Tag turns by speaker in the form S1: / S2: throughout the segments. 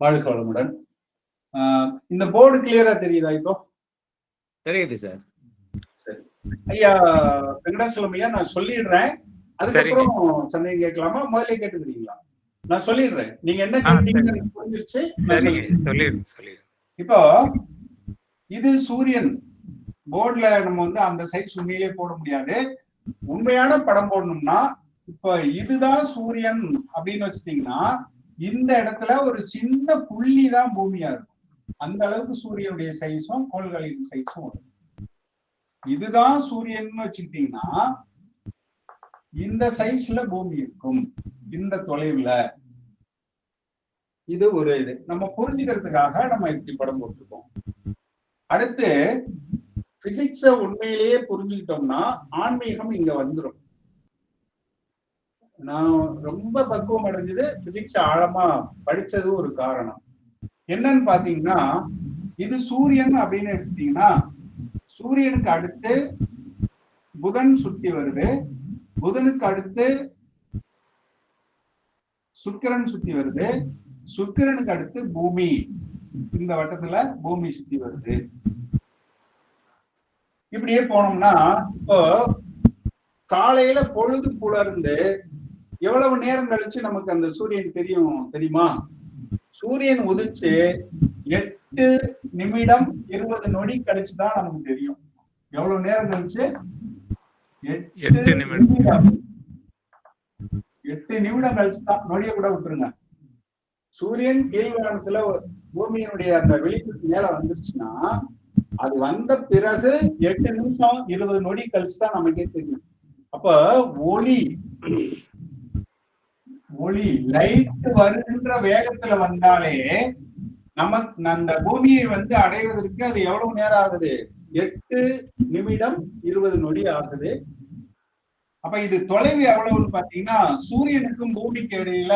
S1: வாழ்க வளமுடன். இந்த போர்டு கிளியரா தெரியுதா இப்போ?
S2: தெரியுது சார்
S1: சரி. ஐயா வெங்கடாசலம் ஐயா நான் சொல்லிடுறேன். அதுக்கப்புறம் சந்தேகம் கேட்கலாமா? முதல்ல கேட்டுக்கிறீங்களா? நான் சொல்லிடுறேன். நீங்க என்ன புரிஞ்சிருச்சு. இப்போ இது சூரியன். போர்டுல நம்ம வந்து அந்த சைஸ் உண்மையிலே போட முடியாது. உண்மையான படம் போடணும்னா இப்ப இதுதான் சூரியன் அப்படின்னு வச்சுட்டீங்கன்னா இந்த இடத்துல ஒரு சின்ன புள்ளி தான் பூமியா இருக்கும். அந்த அளவுக்கு சூரியனுடைய சைஸும் கோள்களின் சைஸும் வரும். இதுதான் சூரியன் வச்சுக்கிட்டீங்கன்னா இந்த சைஸ்ல பூமி இருக்கும். இந்த தொலைவுல. இது ஒரு இது. நம்ம புரிஞ்சுக்கிறதுக்காக நம்ம இப்படி படம் போட்டிருக்கோம். அடுத்து பிசிக்ஸ உண்மையிலேயே புரிஞ்சுக்கிட்டோம்னா ஆன்மீகம் இங்க வந்துரும். நான் ரொம்ப பக்குவம் அடைஞ்சது பிசிக்ஸ் ஆழமா படிச்சது ஒரு காரணம். என்னன்னு பாத்தீங்கன்னா இது சூரியன் அப்படின்னு எடுத்தீங்கன்னா சூரியனுக்கு அடுத்து புதன் சுத்தி வருது. புதனுக்கு அடுத்து சுக்கிரன் சுத்தி வருது. சுக்கிரனுக்கு அடுத்து பூமி. இந்த வட்டத்துல பூமி சுத்தி வருது. இப்படியே போனோம்னா இப்போ காலையில பொழுது புலர்ந்து எவ்வளவு நேரம் கழிச்சு நமக்கு அந்த சூரியன் தெரியும் தெரியுமா? சூரியன் உதிச்சு எட்டு நிமிடம் இருபது நொடி கழிச்சு தான் நமக்கு தெரியும். எவ்வளவு நேரம் கழிச்சு?
S2: எட்டு நிமிடம்.
S1: எட்டு நிமிடம் கழிச்சு தான் நொடிய கூட விட்டுருங்க. சூரியன் கீழ்வானத்துல பூமியினுடைய அந்த வெளிச்சத்துக்கு மேல வந்துருச்சுன்னா அது வந்த பிறகு எட்டு நிமிஷம் இருபது நொடி கழிச்சு தான் நமக்கே தெரியும். அப்ப ஒளி ஒளி லைட் வருகின்ற வேகத்துல வந்தாலே நமக்கு அந்த பூமியை வந்து அடைவதற்கு அது எவ்வளவு நேரம் ஆகுது? எட்டு நிமிடம் இருபது நொடி ஆகுது. அப்ப இது தொலைவு எவ்வளவுன்னு பாத்தீங்கன்னா சூரியனுக்கும் பூமிக்கு இடையில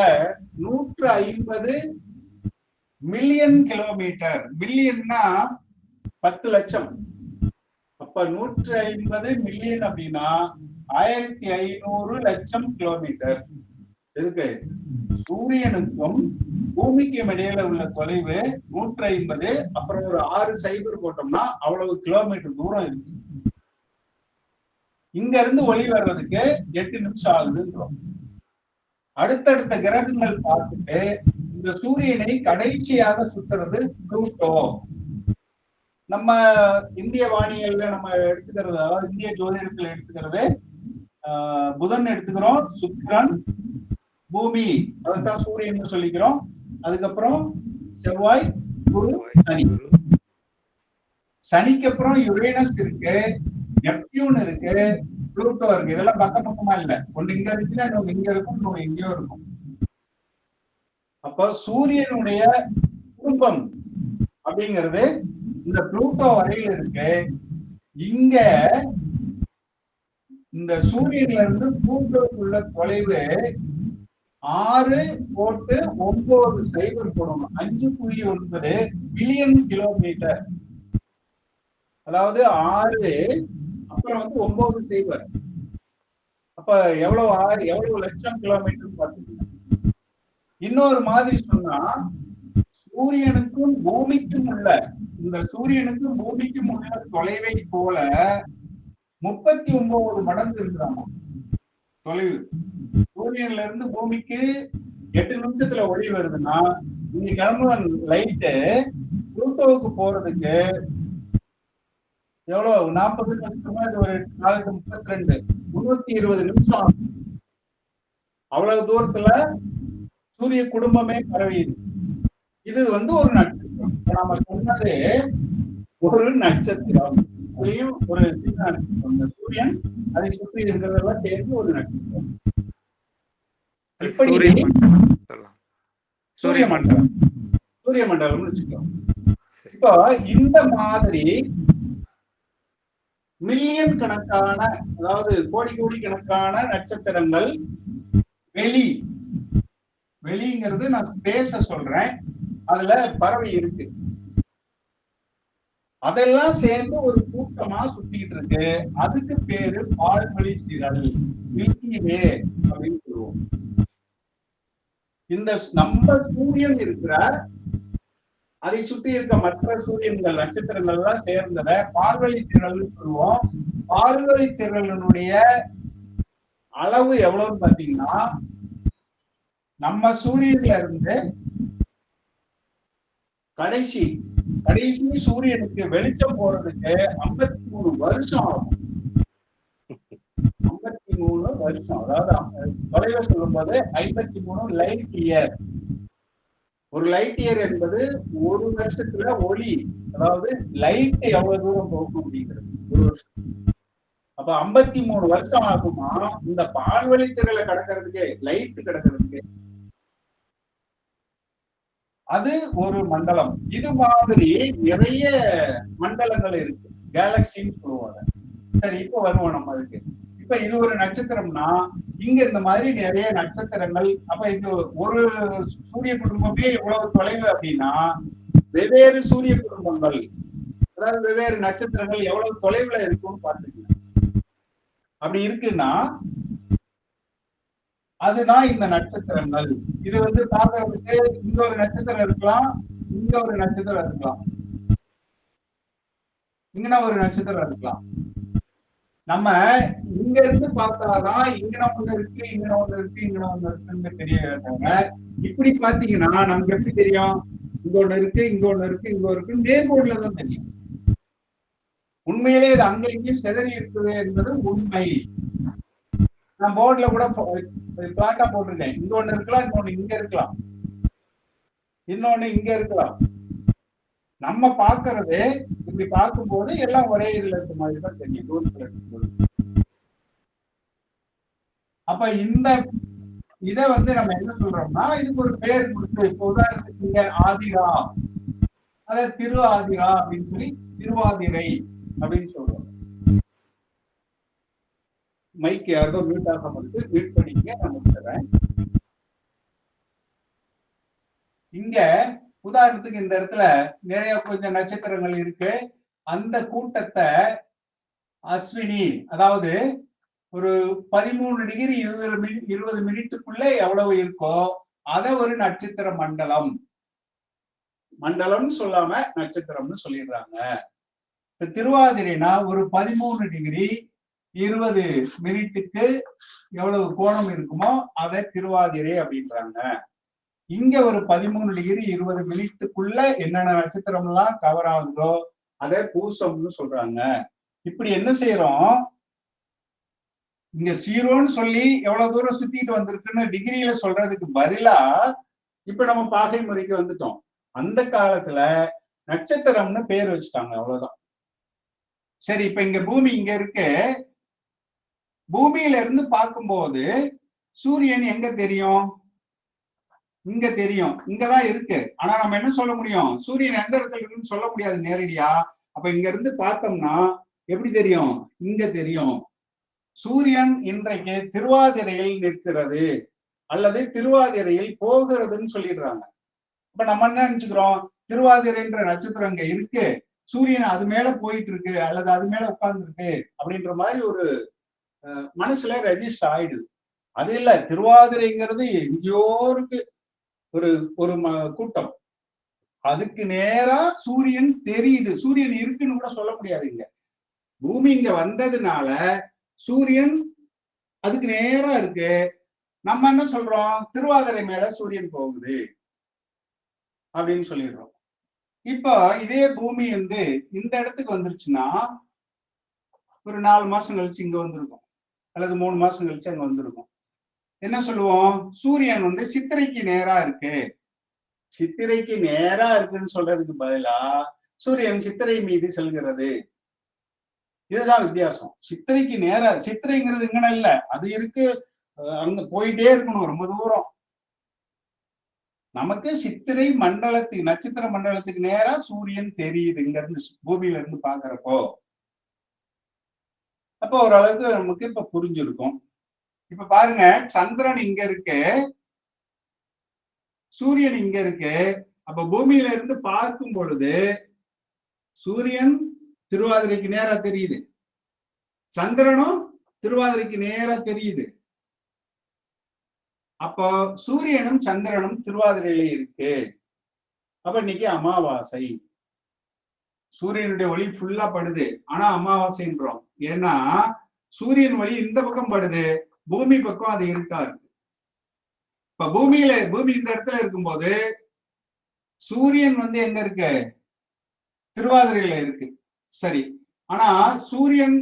S1: நூற்று ஐம்பது மில்லியன் கிலோமீட்டர் மில்லியன்னா பத்து லட்சம். அப்ப நூற்று ஐம்பது மில்லியன் அப்படின்னா ஆயிரத்தி ஐநூறு லட்சம் கிலோமீட்டர் எதுக்கு? சூரியனுக்கும் பூமிக்கும் இடையில உள்ள தொலைவு நூற்றி ஐம்பது அப்புறம் ஒரு ஆறு சைபர் போட்டோம்னா அவ்வளவு கிலோமீட்டர் தூரம் இருக்கு. இங்க இருந்து ஒளி வர்றதுக்கு எட்டு நிமிஷம் ஆகுதுன்றோம். அடுத்தடுத்த கிரகங்கள் பார்த்துட்டு இந்த சூரியனை கடைசியாக சுத்துறது புளூட்டோ. நம்ம இந்திய வானியல்ல நம்ம எடுத்துக்கிறது அதாவது இந்திய ஜோதிடத்துல எடுத்துக்கிறது ஆஹ் புதன் எடுத்துக்கிறோம் சுக்ரன் பூமி. அதைத்தான் சூரியன் சொல்லிக்கிறோம். அதுக்கப்புறம் செவ்வாய் குரு சனி. சனிக்கு அப்புறம் யுரேனஸ் இருக்கு நெப்டியூன் இருக்கு புளூட்டோ இருக்கு. இதெல்லாம் பக்க பக்கமா இல்ல. ஒண்ணு இங்க இருந்துச்சுன்னா இன்னொன்னு இங்க இருக்கும் இன்னொன்னு எங்கேயோ இருக்கும். அப்ப சூரியனுடைய குடும்பம் அப்படிங்கிறது இந்த புளூட்டோ வரையில இருக்கு. இங்க இந்த சூரியன்ல இருந்து புளூட்டோக்குள்ள தொலைவு ஆறு போட்டு ஒன்பது சைபர் போடணும். அஞ்சு புள்ளி ஒன்பது பில்லியன் கிலோமீட்டர் அதாவது ஆறு அப்புறம் வந்து ஒன்பது சைபர். அப்ப எவ்வளவு ஆறு எவ்வளவு லட்சம் கிலோமீட்டர் பார்த்துக்கோங்க இன்னொரு மாதிரி சொன்னா சூரியனுக்கும் பூமிக்கும் உள்ள இந்த சூரியனுக்கும் பூமிக்கும் உள்ள தொலைவை போல முப்பத்தி ஒன்பது மடங்கு இருக்கிறாங்க. தொலைவு. சூரியன்ல இருந்து பூமிக்கு எட்டு நிமிஷத்துல ஒளி வருதுன்னா இங்க கிளம்புற லைட்டு புளுட்டோவுக்கு போறதுக்கு எவ்வளவு? நாற்பது நிமிஷமா இது ஒரு நாளைக்கு முப்பத்தி ரெண்டு முன்னூத்தி இருபது நிமிஷம். ஆகும். அவ்வளவு தூரத்துல சூரிய குடும்பமே பரவி இது வந்து ஒரு நட்சத்திரம். நாம சொன்னது ஒரு நட்சத்திரம். அதுலயும் ஒரு சின்ன நட்சத்திரம். சூரியன் அதை சுற்றி இருக்கிறதெல்லாம் சேர்ந்து ஒரு நட்சத்திரம். இப்படி
S2: சூரிய மண்டலம்
S1: சூரிய மண்டலம். சூரிய மண்டலம்னு வச்சுக்கோ
S2: சரி.
S1: இப்போ இந்த மாதிரி மில்லியன் கணக்கான அதாவது கோடி கோடி கணக்கான நட்சத்திரங்கள் வெளி வெளிங்கிறது நான் ஸ்பேஸ சொல்றேன். அதுல பறவை இருக்கு. அதெல்லாம் சேர்ந்து ஒரு கூட்டமா சுத்திட்டு இருக்கு. அதுக்கு பேரு பால்வழி திரள் மில்கி வே அப்படின்னு சொல்லுவோம். இந்த நம்ம சூரியன் இருக்கிற அதை சுற்றி இருக்க மற்ற சூரியன்கள் நட்சத்திரங்கள் எல்லாம் சேர்ந்தன. பார்வழி திரள்னு சொல்லுவோம். பார்வழி திரளினுடைய அளவு எவ்வளவுன்னு பாத்தீங்கன்னா நம்ம சூரியன்ல இருந்து கடைசி கடைசி சூரியனுக்கு வெளிச்சம் போறதுக்கு ஐம்பத்தி மூணு வருஷம் ஆகும். மூணு வருஷம். அதாவது தொலைவை சொல்லும்போது ஐம்பத்தி மூணு லைட் இயர் ஒரு லைட் இயர் என்பது ஒரு வருஷத்துல ஒளி. அதாவது லைட் எவ்வளவு தூரம் போகும் அப்படிங்கிறது. ஒரு வருஷம். அப்ப ஐம்பத்தி மூணு வருஷம் ஆகுமா? இந்த பால்வழி திரளை கடக்கிறதுக்கு லைட் கிடக்கிறதுக்கு. அது ஒரு மண்டலம். இது மாதிரி நிறைய மண்டலங்கள் இருக்கு. கேலக்சின்னு சொல்லுவாங்க. சரி இப்ப வருவோம் நம்ம அதுக்கு. இப்ப இது ஒரு நட்சத்திரம்னா இங்க இந்த மாதிரி நிறைய நட்சத்திரங்கள் அப்ப இது ஒரு சூரிய குடும்பமே இவ்வளவு தொலைவு அப்படின்னா வெவ்வேறு சூரிய குடும்பங்கள் அதாவது வெவ்வேறு நட்சத்திரங்கள் எவ்வளவு தொலைவுல இருக்கும்னு பார்த்துக்கலாம் அப்படி இருக்குன்னா அதுதான் இந்த நட்சத்திரங்கள். இது வந்து பார்க்கறதுக்கு இங்க ஒரு நட்சத்திரம் இருக்கலாம் இங்க ஒரு நட்சத்திரம் இருக்கலாம். இங்கன ஒரு நட்சத்திரம் இருக்கலாம். நம்ம இங்க இருந்து பார்த்தாதான் இங்கன ஒண்ணு இருக்கு இங்கன ஒண்ணு இருக்கு இங்கன ஒண்ணு இருக்குன்னு தெரிய இப்படி பாத்தீங்கன்னா நமக்கு எப்படி தெரியும்? இங்க ஒண்ணு இருக்கு இங்க ஒண்ணு இருக்கு இங்க இருக்கு நேர்கோடுல தான் தெரியும். உண்மையிலே இது அங்க இங்கேயும் செதறி இருக்குது என்பது உண்மை. நான் போர்டுல கூட பிளாட்டா போட்டிருக்கேன். இங்க ஒண்ணு இருக்கலாம் இன்னொன்னு இங்க இருக்கலாம். இன்னொன்னு இங்க இருக்கலாம். நம்ம பாக்குறது இப்படி பார்க்கும்போது எல்லாம் ஒரே இதுல இருக்க மாதிரி தான் தெரியும். தூரத்துல இருக்கும்போது அப்ப இந்த இத வந்து நம்ம என்ன சொல்றோம்னா இதுக்கு ஒரு பேர் கொடுத்து இப்ப உதாரணத்துக்கு இங்க ஆதிரா அத திரு ஆதிரா அப்படின்னு சொல்லி திருவாதிரை அப்படின்னு சொல்றோம். மைக் யாரதோ மியூட் ஆகாம இருக்கு மியூட் பண்ணிக்க நான் முடிச்சுறேன் இங்க உதாரணத்துக்கு இந்த இடத்துல நிறைய கொஞ்சம் நட்சத்திரங்கள் இருக்கு. அந்த கூட்டத்தை அஸ்வினி அதாவது ஒரு பதிமூணு டிகிரி இருபது மினி இருபது மினிட்டுக்குள்ள எவ்வளவு இருக்கோ அத ஒரு நட்சத்திர மண்டலம். மண்டலம்னு சொல்லாம நட்சத்திரம்னு சொல்லிடுறாங்க. இப்ப திருவாதிரைனா ஒரு பதிமூணு டிகிரி இருபது மினிட்டுக்கு எவ்வளவு கோணம் இருக்குமோ அதை திருவாதிரை அப்படின்றாங்க. இங்க ஒரு பதிமூணு டிகிரி இருபது மினிட்டுக்குள்ள என்னென்ன நட்சத்திரம் எல்லாம் கவர் ஆகுதோ அதை பூசம்னு சொல்றாங்க. இப்படி என்ன செய்யறோம் இங்க சீரோன்னு சொல்லி எவ்வளவு தூரம் சுத்திட்டு வந்திருக்குன்னு டிகிரியில சொல்றதுக்கு பதிலா இப்ப நம்ம பாகை முறைக்கு வந்துட்டோம். அந்த காலத்துல நட்சத்திரம்னு பேர் வச்சுட்டாங்க அவ்வளவுதான். சரி இப்ப இங்க பூமி இங்க இருக்கு. பூமியில இருந்து பார்க்கும்போது சூரியன் எங்க தெரியும்? இங்க தெரியும். இங்கதான் இருக்கு. ஆனா நம்ம என்ன சொல்ல முடியும்? சூரியன் எந்த இடத்துல இருக்குன்னு சொல்ல முடியாது நேரடியா. அப்ப இங்க இருந்து பார்த்தோம்னா எப்படி தெரியும்? இங்க தெரியும். சூரியன் இன்றைக்கு திருவாதிரையில் நிற்கிறது. அல்லது திருவாதிரையில் போகிறதுன்னு சொல்லிடுறாங்க. இப்ப நம்ம என்ன நினைச்சுக்கிறோம்? திருவாதிரைன்ற நட்சத்திரம் இங்க இருக்கு. சூரியன் அது மேல போயிட்டு இருக்கு அல்லது அது மேல உட்கார்ந்து இருக்கு அப்படின்ற மாதிரி ஒரு மனசுல ரெஜிஸ்டர் ஆயிடுது. அது இல்ல. திருவாதிரைங்கிறது எங்கேயோ இருக்கு. ஒரு ஒரு கூட்டம். அதுக்கு நேரா சூரியன் தெரியுது. சூரியன் இருக்குன்னு கூட சொல்ல முடியாது இங்க. பூமி இங்க வந்ததுனால சூரியன் அதுக்கு நேரா இருக்கு. நம்ம என்ன சொல்றோம்? திருவாதிரை மேல சூரியன் போகுது. அப்படின்னு சொல்லிடுறோம். இப்போ இதே பூமி வந்து இந்த இடத்துக்கு வந்துருச்சுன்னா ஒரு நாலு மாசம் கழிச்சு இங்க வந்திருக்கும். அல்லது மூணு மாசம் கழிச்சு அங்க வந்திருக்கும். என்ன சொல்லுவோம்? சூரியன் வந்து சித்திரைக்கு நேரா இருக்கு. சித்திரைக்கு நேரா இருக்குன்னு சொல்றதுக்கு பதிலா சூரியன் சித்திரை மீது செல்கிறது. இதுதான் வித்தியாசம். சித்திரைக்கு நேரா சித்திரைங்கிறது இங்கன இல்ல. அது இருக்கு. அங்க போயிட்டே இருக்கணும் ரொம்ப தூரம். நமக்கு சித்திரை மண்டலத்துக்கு நட்சத்திர மண்டலத்துக்கு நேரா சூரியன் தெரியுது இங்க இருந்து பூமியில இருந்து பாக்குறப்போ. அப்போ ஓரளவுக்கு நமக்கு இப்ப புரிஞ்சிருக்கும். இப்ப பாருங்க சந்திரன் இங்க இருக்கு. சூரியன் இங்க இருக்கு. அப்ப பூமியில இருந்து பார்க்கும் பொழுது சூரியன் திருவாதிரைக்கு நேரா தெரியுது. சந்திரனும் திருவாதிரைக்கு நேரா தெரியுது. அப்போ சூரியனும் சந்திரனும் திருவாதிரையில இருக்கு. அப்ப இன்னைக்கு அமாவாசை. சூரியனுடைய ஒளி ஃபுல்லா படுது. ஆனா அமாவாசைன்றோம். ஏன்னா சூரியன் ஒளி இந்த பக்கம் படுது. பூமி பக்கம் அது இருக்கா? இருக்கு. இப்ப பூமியில பூமி இந்த இடத்துல இருக்கும்போது சூரியன் வந்து எங்க இருக்கு? திருவாதிரையில இருக்கு. சரி. ஆனா சூரியன்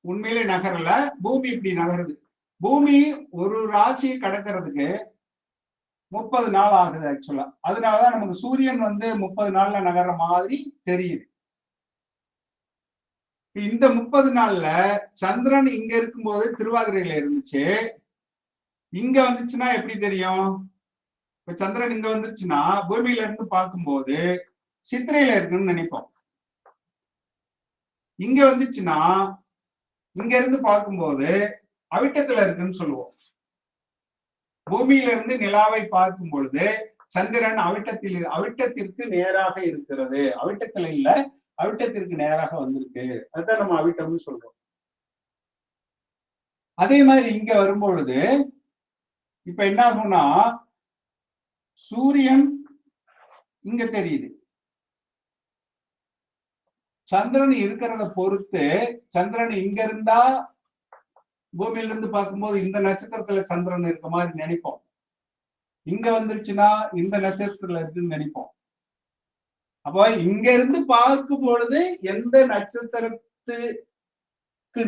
S1: உண்மையிலே நகரல. பூமி இப்படி நகருது. பூமி ஒரு ராசியை கடக்கிறதுக்கு முப்பது நாள் ஆகுது ஆக்சுவலா அதனாலதான் நமக்கு சூரியன் வந்து முப்பது நாள்ல நகர்ற மாதிரி தெரியுது. இந்த முப்பது நாள்ல சந்திரன் இங்க இருக்கும்போது திருவாதிரையில இருந்துச்சு. இங்க வந்துச்சுன்னா எப்படி தெரியும்? இப்ப சந்திரன் இங்க வந்துருச்சுன்னா பூமியில இருந்து பார்க்கும்போது சித்திரையில இருக்குன்னு நினைப்போம். இங்க வந்துச்சுன்னா இங்க இருந்து பார்க்கும்போது அவிட்டத்துல இருக்குன்னு சொல்லுவோம். பூமியில இருந்து நிலாவை பார்க்கும் பொழுது சந்திரன் அவிட்டத்தில் அவிட்டத்திற்கு நேராக இருக்கிறது. அவிட்டத்துல இல்ல அவிட்டத்திற்கு நேராக வந்திருக்கு. அதுதான் நம்ம அவிட்டம்னு சொல்றோம். அதே மாதிரி இங்க வரும்பொழுது இப்ப என்ன ஆகும்னா சூரியன் இங்க தெரியுது. சந்திரன் இருக்கிறத பொறுத்து சந்திரன் இங்க இருந்தா பூமியில இருந்து பார்க்கும்போது இந்த நட்சத்திரத்துல சந்திரன் இருக்க மாதிரி நினைப்போம். இங்க வந்துருச்சுன்னா இந்த நட்சத்திரத்துல இருக்குன்னு நினைப்போம். அப்போ இங்க இருந்து பார்க்கும் பொழுது எந்த நட்சத்திரத்துக்கு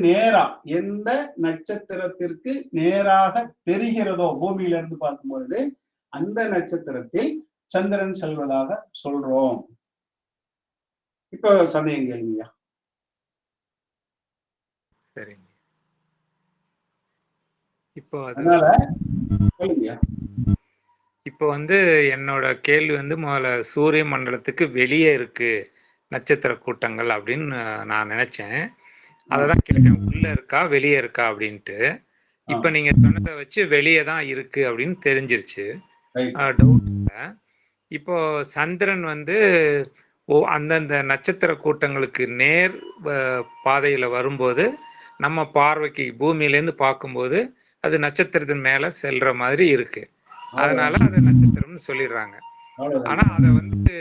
S1: நேரா? எந்த நட்சத்திரத்திற்கு நேராக தெரிகிறதோ? பூமியில இருந்து பார்க்கும் பொழுது அந்த நட்சத்திரத்தில் சந்திரன் செல்வதாக சொல்றோம். இப்ப சந்தேகம் கேளுங்கய்யா.
S2: சரிங்க. இப்போ அது
S1: அதனால சொல்லுங்கய்யா
S2: இப்போ வந்து என்னோட கேள்வி வந்து முதல்ல சூரிய மண்டலத்துக்கு வெளியே இருக்கு நட்சத்திர கூட்டங்கள் அப்படின்னு நான் நினைச்சேன். அதை தான் கேட்டேன். உள்ள இருக்கா? வெளியே இருக்கா? அப்படின்ட்டு. இப்போ நீங்க சொன்னதை வச்சு வெளியே தான் இருக்கு அப்படின்னு தெரிஞ்சிருச்சு. டவுட் இப்போ சந்திரன் வந்து ஓ அந்தந்த நட்சத்திர கூட்டங்களுக்கு நேர் பாதையில வரும்போது நம்ம பார்வைக்கு பூமியிலேருந்து பார்க்கும்போது அது நட்சத்திரத்தின் மேல செல்ற மாதிரி இருக்கு. அதனால அது நட்சத்திரம்னு சொல்லிடுறாங்க. ஆனா அதை வந்து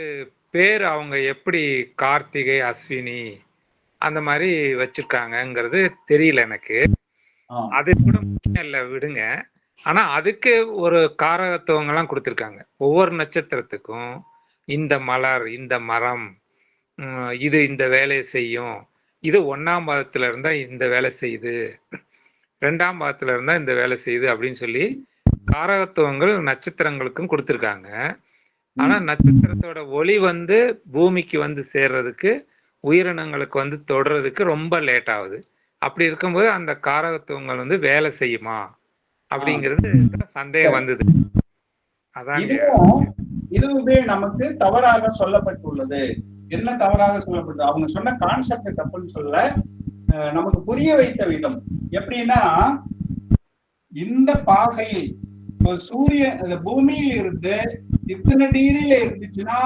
S2: பேர் அவங்க எப்படி கார்த்திகை அஸ்வினி அந்த மாதிரி வச்சிருக்காங்கங்கிறது தெரியல எனக்கு. அது கூட முக்கியம் இல்லை விடுங்க. ஆனா அதுக்கு ஒரு காரகத்துவங்கள்லாம் கொடுத்துருக்காங்க. ஒவ்வொரு நட்சத்திரத்துக்கும் இந்த மலர் இந்த மரம் இது இந்த வேலையை செய்யும். இது ஒண்ணாம் பாதத்துல இருந்தா இந்த வேலை செய்யுது. ரெண்டாம் பாதத்துல இருந்தா இந்த வேலை செய்யுது அப்படின்னு சொல்லி காரகத்துவங்கள் நட்சத்திரங்களுக்கும் கொடுத்துருக்காங்க. ஆனா நட்சத்திரத்தோட ஒளி வந்து பூமிக்கு வந்து சேர்றதுக்கு உயிரினங்களுக்கு வந்து தொடறதுக்கு ரொம்ப லேட் ஆகுது. அப்படி இருக்கும்போது அந்த காரகத்துவங்கள் வந்து வேலை செய்யுமா? அப்படிங்கிறது சந்தேகம் வந்தது. அதான்
S1: இதுவும் நமக்கு தவறாக சொல்லப்பட்டுள்ளது. என்ன தவறாக சொல்லப்பட்டது அவங்க சொன்ன கான்செப்ட் தப்புன்னு சொல்ல நமக்கு புரிய வைத்த விதம். எப்படின்னா இந்த பாகையில் இப்போ சூரிய அந்த பூமியில இருந்து இத்தனை டிகிரியில இருந்துச்சுன்னா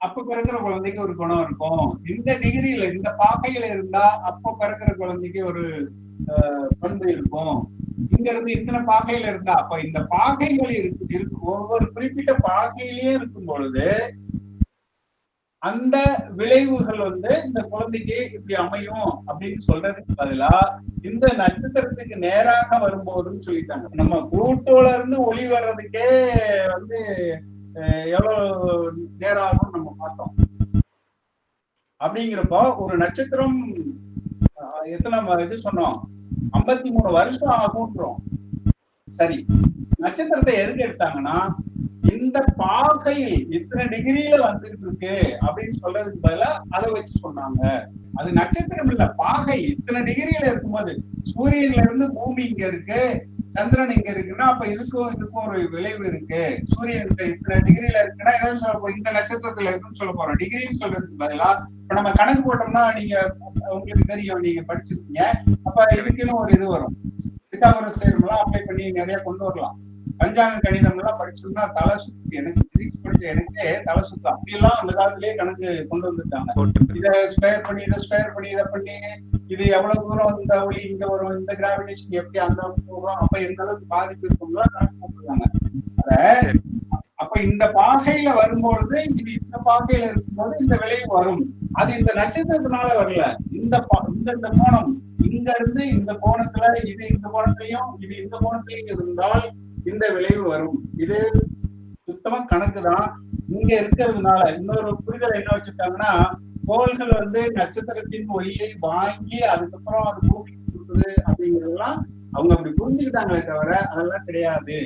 S1: அப்ப பிறகுற குழந்தைக்கு ஒரு குணம் இருக்கும். இந்த டிகிரியில இந்த பாகையில இருந்தா அப்ப பிறகுற குழந்தைக்கு ஒரு அஹ், பண்பு இருக்கும். இங்க இருந்து இத்தனை பாகையில இருந்தா அப்ப இந்த பாகைகள் இருக்கு இருக்கு ஒவ்வொரு குறிப்பிட்ட பாகையிலேயே இருக்கும் பொழுது அந்த விளைவுகள் வந்து இந்த குழந்தைக்கு இப்படி அமையும் அப்படின்னு சொல்றதுக்கு பதிலா இந்த நட்சத்திரத்துக்கு நேராக வரும்போதுன்னு சொல்லிட்டாங்க. நம்ம புளூட்டோல இருந்து ஒளி வர்றதுக்கே வந்து அஹ், எவ்வளவு நேரம் ஆகும்னு நம்ம பார்த்தோம். அப்படிங்கிறப்போ ஒரு நட்சத்திரம் எத்தனை இது சொன்னோம். ஐம்பத்தி மூணு வருஷம் ஆகுன்றோம் சரி. நட்சத்திரத்தை எதுக்கு எடுத்தாங்கன்னா இந்த பாகை இத்தனை டிகிரியில வந்துட்டு இருக்கு அப்படின்னு சொல்றதுக்கு பதிலா அதை வச்சு சொன்னாங்க. அது நட்சத்திரம் இல்ல பாகை இத்தனை டிகிரியில இருக்கும்போது சூரியன்ல இருந்து பூமி இங்க இருக்கு சந்திரன் இங்க இருக்குன்னா அப்ப இதுக்கும் இதுக்கும் ஒரு விளைவு இருக்கு. சூரியன் இந்த இத்தனை டிகிரியில இருக்குன்னா எதாவது சொல்ல போறோம். இந்த நட்சத்திரத்துல இருக்குன்னு சொல்ல போறோம். டிகிரின்னு சொல்றதுக்கு பதிலா இப்ப நம்ம கணக்கு போட்டோம்னா நீங்க உங்களுக்கு தெரியும் நீங்க படிச்சிருக்கீங்க. அப்ப இதுக்குன்னு ஒரு இது வரும். பித்தாகரஸ் தேர்வுலாம் அப்ளை பண்ணி நிறைய கொண்டு வரலாம். பஞ்சாங்க கணிதம் எல்லாம் படிச்சோம்னா தலை சுத்து. எனக்கு பிசிக்ஸ் படிச்ச எனக்கே தலை சுத்து. அப்படியெல்லாம் அந்த காலத்திலேயே கணக்கு கொண்டு வந்துட்டாங்க. இதை ஸ்கொயர் பண்ணி இதை ஸ்கொயர் பண்ணி இதை பண்ணி இது எவ்வளவு தூரம் இந்த ஒளி இங்க வரும் இந்த கிராவிடேஷன் எப்படி அந்த வரும் அப்ப எந்த அளவுக்கு பாதிப்பு இருக்கும்லாம் கணக்கு போட்டுருக்காங்க. அத. அப்ப இந்த பாகையில வரும்பொழுது இது இந்த பாகையில இருக்கும்போது இந்த விளைவு வரும். அது இந்த நட்சத்திரத்தினால வரல. இந்த இந்த இந்த கோணம். இங்க இருந்து இந்த கோணத்துல இது இந்த கோணத்திலையும் இது இந்த கோணத்திலையும் இருந்தால் இந்த விளைவு வரும். இது சுத்தமா கணக்கு தான். இங்க இருக்கிறதுனால இன்னொரு புரிதல் என்ன வச்சுட்டாங்கன்னா கோள்கள் வந்து நட்சத்திரத்தின் ஒளியை வாங்கி அதுக்கப்புறம் அது பூமிக்கு கொடுக்குது அப்படிங்கறதெல்லாம் அவங்க அப்படி புரிஞ்சுக்கிட்டாங்களே தவிர அதெல்லாம் கிடையாது.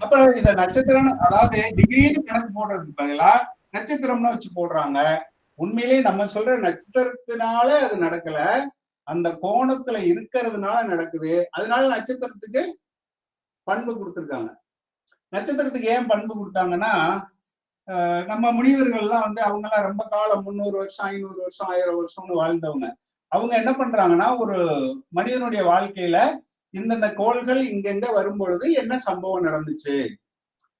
S1: அப்ப இந்த நட்சத்திரம் அதாவது டிகிரின்னு கணக்கு போடுறதுக்கு பதிலா நட்சத்திரம்னு வச்சு போடுறாங்க. உண்மையிலேயே நம்ம சொல்ற நட்சத்திரத்தினால அது நடக்கல. அந்த கோணத்துல இருக்கிறதுனால நடக்குது. அதனால நட்சத்திரத்துக்கு பண்பு கொடுத்துருக்காங்க. நட்சத்திரத்துக்கு ஏன் பண்பு கொடுத்தாங்கன்னா ஆஹ் நம்ம முனிவர்கள்லாம் வந்து அவங்க எல்லாம் ரொம்ப காலம் முந்நூறு வருஷம் ஐநூறு வருஷம் ஆயிரம் வருஷம்னு வாழ்ந்தவங்க. அவங்க என்ன பண்றாங்கன்னா ஒரு மனிதனுடைய வாழ்க்கையில இந்தந்த கோள்கள் இங்கெங்க வரும்பொழுது என்ன சம்பவம் நடந்துச்சு?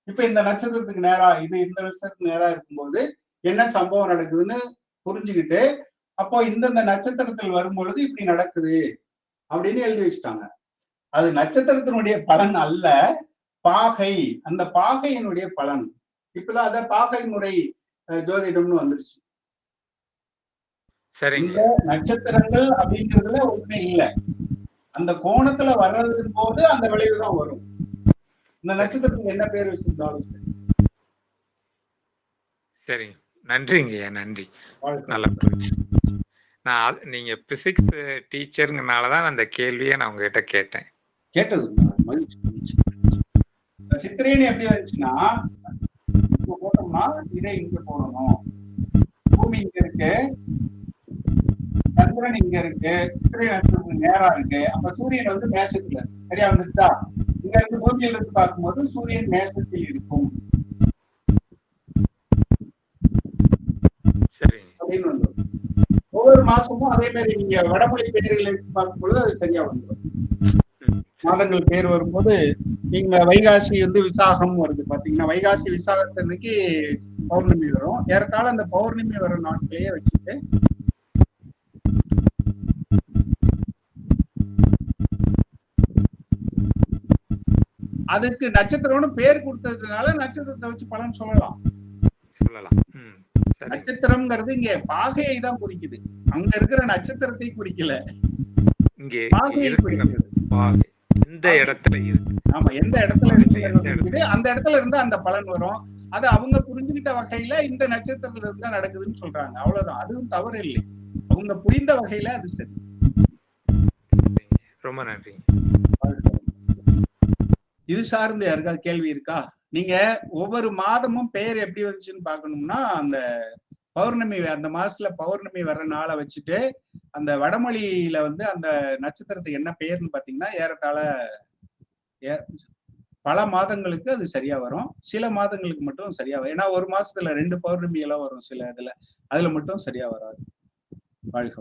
S1: இப்ப இந்த நட்சத்திரத்துக்கு நேரா இது இந்த நட்சத்திரத்துக்கு நேரா இருக்கும்போது என்ன சம்பவம் நடக்குதுன்னு புரிஞ்சுக்கிட்டு அப்போ இந்தந்த நட்சத்திரத்தில் வரும்பொழுது இப்படி நடக்குது அப்படின்னு எழுதி வச்சுட்டாங்க. அது நட்சத்திரத்தினுடைய பலன் அல்ல பாகை. அந்த பாகையினுடைய பலன். இப்பதான் அத பாகை முறை ஜோதிடம்னு வந்துருச்சு.
S2: சரிங்க.
S1: இந்த நட்சத்திரங்கள் அப்படிங்கிறதுல ஒண்ணுமே இல்ல. அந்த கோணத்துல வர்றது போது அந்த விளைவு தான் வரும் இந்த. நட்சத்திரத்துக்கு என்ன பேர் வச்சிருந்தாலும் சரி.
S2: நன்றிங்கய்யா நன்றி. நல்ல. நான் நீங்க பிசிக்ஸ் டீச்சருங்கனால தான் அந்த கேள்வியை நான் உங்ககிட்ட கேட்டேன்
S1: கேட்டது சித்திரைன்னு எப்படி வந்துச்சுன்னா போட்டோம்னா இதை இங்க போடணும் பூமி இங்க இருக்கு சந்திரன் இங்க இருக்கு சித்திரை நட்சத்திரம் நேரா இருக்கு. அப்ப சூரியன் வந்து மேசத்துல. சரியா வந்துருச்சா? இங்க இருந்து பூமியில இருந்து பார்க்கும்போது சூரியன் மேசத்தில் இருக்கும். அப்படின்னு வந்துடும் ஒவ்வொரு மாசமும் அதே மாதிரி நீங்க வடமொழி பெயர்கள் எடுத்து பார்க்கும்பொழுது அது சரியா வந்துடும். மாதங்கள் பேர் வரும்போது நீங்க வைகாசி வந்து விசாகம் வருது. பாத்தீங்கன்னா வைகாசி விசாகத்தன்னைக்கு பௌர்ணமி வரும். ஏறத்தாழ அந்த பௌர்ணமி வர நாட்களையே வச்சுட்டு அதுக்கு நட்சத்திரம்னு பேர் கொடுத்ததுனால நட்சத்திரத்தை வச்சு பலன் சொல்லலாம்.
S2: சொல்லலாம்.
S1: நட்சத்திரம்ங்கிறது இங்க பாகையை தான் குறிக்குது. அங்க இருக்கிற நட்சத்திரத்தை குறிக்கல.
S2: இங்கே எந்த இடத்துல
S1: ஆமா எந்த இடத்துல? இருக்குது? அந்த இடத்துல இருந்து அந்த பலன் வரும். அது அவங்க புரிஞ்சுக்கிட்ட வகையில இந்த நட்சத்திரத்துல இருந்து தான் நடக்குதுன்னு சொல்றாங்க. அவ்வளவுதான். அதுவும் தவறு இல்லை. அவங்க புரிந்த வகையில அது சரி.
S2: ரொம்ப நன்றிங்க.
S1: இது சார்ந்து யாருக்காவது கேள்வி இருக்கா? நீங்க ஒவ்வொரு மாதமும் பெயர் எப்படி வந்துச்சுன்னு பார்க்கணும்னா அந்த பௌர்ணமி அந்த மாசத்துல பௌர்ணமி வர்ற நாளை வச்சுட்டு அந்த வடமொழியில வந்து அந்த நட்சத்திரத்துக்கு என்ன பெயர்னு பாத்தீங்கன்னா ஏறத்தாழ பல மாதங்களுக்கு அது சரியா வரும். சில மாதங்களுக்கு மட்டும் சரியா வரும். ஏன்னா ஒரு மாசத்துல ரெண்டு பௌர்ணமி எல்லாம் வரும் சில இதுல. அதுல மட்டும் சரியா வராது. வாழ்க